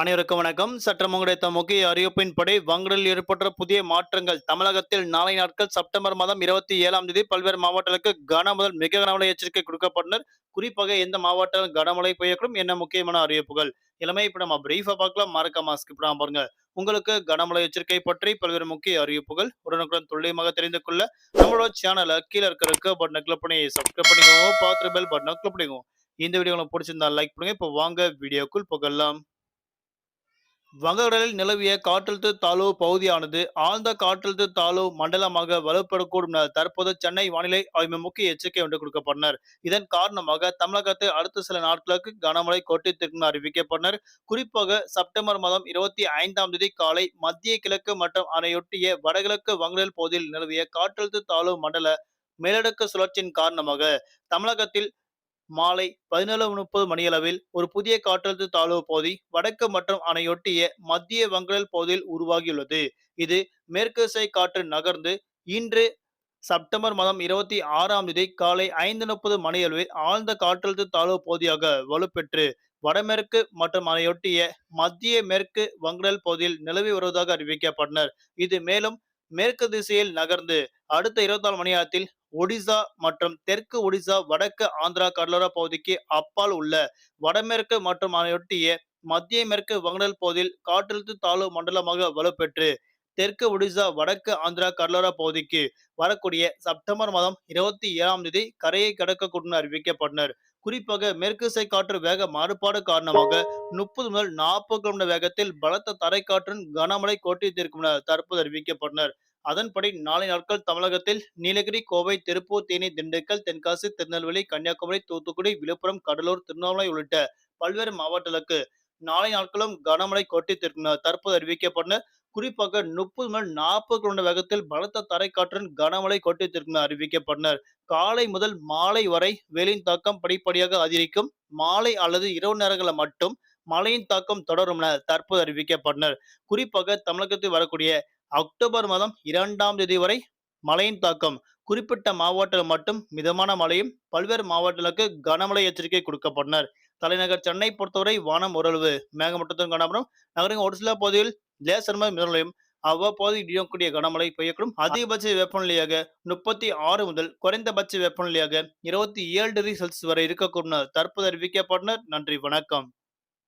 அனைவருக்கும் வணக்கம். சற்றம் கிடைத்த முக்கிய அறிவிப்பின்படி வங்கடலில் ஏற்பட்ட புதிய மாற்றங்கள் தமிழகத்தில் நாளை நாட்கள் செப்டம்பர் மாதம் இருபத்தி ஏழாம் தேதி பல்வேறு மாவட்டங்களுக்கு கன முதல் மிக கனமழை எச்சரிக்கை கொடுக்கப்பட்டனர். குறிப்பாக எந்த மாவட்டம் கனமழை பெய்யக்கூடும் என்ன முக்கியமான அறிவிப்புகள் எல்லாமே இப்ப நம்ம பிரீஃபா பார்க்கலாம். மறக்க மாஸ்க் பண்ணாம பாருங்க. உங்களுக்கு கனமழை எச்சரிக்கை பற்றி பல்வேறு முக்கிய அறிவிப்புகள் உடனுக்குடன் துல்லியமாக தெரிந்து கொள்ள நம்மளோட சேனலை கீழே இருக்கிற இருக்க பட்டனை கிளிக் பண்ணி சப்ஸ்கிரைப் பண்ணிக்கோங்க. பார்த்து பெல் பட்டனை கிளிக் பண்ணிக்கோங்க. இந்த வீடியோ உங்களுக்கு பிடிச்சிருந்தா லைக் பண்ணுங்க. இப்போ வாங்க வீடியோக்குள் போகலாம். வங்கக்கடலில் நிலவிய காற்றழுத்த தாழ்வு பகுதியானது ஆழ்ந்த காற்றழுத்த தாழ்வு மண்டலமாக வலுப்படக்கூடும் என தற்போது சென்னை வானிலை ஆய்வு முக்கிய எச்சரிக்கை ஒன்று கொடுக்கப்பட்டனர். இதன் காரணமாக தமிழகத்தில் அடுத்த சில நாட்களுக்கு கனமழை கொட்டித்திருக்கும் அறிவிக்கப்பட்டனர். குறிப்பாக செப்டம்பர் மாதம் இருபத்தி ஐந்தாம் தேதி காலை மத்திய கிழக்கு மற்றும் அதனையொட்டிய வடகிழக்கு வங்கடல் பகுதியில் நிலவிய காற்றழுத்த தாழ்வு மண்டல மேலடுக்கு சுழற்சியின் காரணமாக தமிழகத்தில் மாலை பதினேழு முப்பது மணியளவில் ஒரு புதிய காற்றழுத்த தாழ்வு பகுதி வடக்கு மற்றும் அணையொட்டிய மத்திய வங்கடல் பகுதியில் உருவாகியுள்ளது. இது மேற்கு திசை காற்று நகர்ந்து இன்று செப்டம்பர் மாதம் இருபத்தி ஆறாம் தேதி காலை ஐந்து முப்பது மணியளவில் ஆழ்ந்த காற்றழுத்த தாழ்வு பகுதியாக வலுப்பெற்று வடமேற்கு மற்றும் அதையொட்டிய மத்திய மேற்கு வங்கடல் பகுதியில் நிலவி வருவதாக அறிவிக்கப்பட்டனர். இது மேலும் மேற்கு திசையில் நகர்ந்து அடுத்த இருபத்தி நாலு மணி நேரத்தில் ஒடிசா மற்றும் தெற்கு ஒடிசா வடக்கு ஆந்திரா கடலோர பகுதிக்கு அப்பால் உள்ள வடமேற்கு மற்றும் அதையொட்டிய மத்திய மேற்கு வங்கடல் பகுதியில் காற்றழுத்த தாழ்வு மண்டலமாக வலுப்பெற்று தெற்கு ஒடிசா வடக்கு ஆந்திரா கடலோர பகுதிக்கு வரக்கூடிய செப்டம்பர் மாதம் இருபத்தி ஏழாம் தேதி கரையை கடக்கக்கூடும் அறிவிக்கப்பட்டனர். குறிப்பாக மேற்கு காற்று வேக மாறுபாடு காரணமாக முப்பது முதல் நாற்பது கிலோமீட்டர் வேகத்தில் பலத்த தரைக்காற்றுடன் கனமழை கோட்டித்திருக்கும் என தற்போது அறிவிக்கப்பட்டனர். அதன்படி நாளை நாட்கள் தமிழகத்தில் நீலகிரி கோவை திருப்பூர் தேனி திண்டுக்கல் தென்காசி திருநெல்வேலி கன்னியாகுமரி தூத்துக்குடி விழுப்புரம் கடலூர் திருவண்ணாமலை உள்ளிட்ட பல்வேறு மாவட்டங்களுக்கு நாளை நாட்களும் கனமழை கொட்டித்திருக்கும் தற்போது அறிவிக்கப்பட்டன குறிப்பாக முப்பது முதல் நாற்பது கிலோமீட்டர் வேகத்தில் பலத்த தரைக்காற்றுடன் கனமழை கொட்டித்திருக்கும் அறிவிக்கப்பட்டனர். காலை முதல் மாலை வரை வெயிலின் தாக்கம் படிப்படியாக அதிகரிக்கும். மாலை அல்லது இரவு நேரங்களில் மட்டும் மழையின் தாக்கம் தொடரும் என தற்போது அறிவிக்கப்பட்டனர். குறிப்பாக தமிழகத்தில் வரக்கூடிய அக்டோபர் மாதம் இரண்டாம் தேதி வரை மழையின் தாக்கம் குறிப்பிட்ட மாவட்டங்கள் மட்டும் மிதமான மழையும் பல்வேறு மாவட்டங்களுக்கு கனமழை எச்சரிக்கை கொடுக்கப்பட்டனர். தலைநகர் சென்னை பொறுத்தவரை வானம் ஓரளவு மேகமூட்டத்துடன் காணப்படும். நகரின் ஒரு சில பகுதியில் லேசர் மிதமலையும் அவ்வப்போது இடியக்கூடிய கனமழை பெய்யக்கூடும். அதிகபட்ச வெப்பநிலையாக முப்பத்தி ஆறு முதல் குறைந்தபட்ச வெப்பநிலையாக இருபத்தி ஏழு டிகிரி செல்சியஸ் வரை இருக்கக்கூடும் தற்போது அறிவிக்கப்பட்டனர் நன்றி வணக்கம்.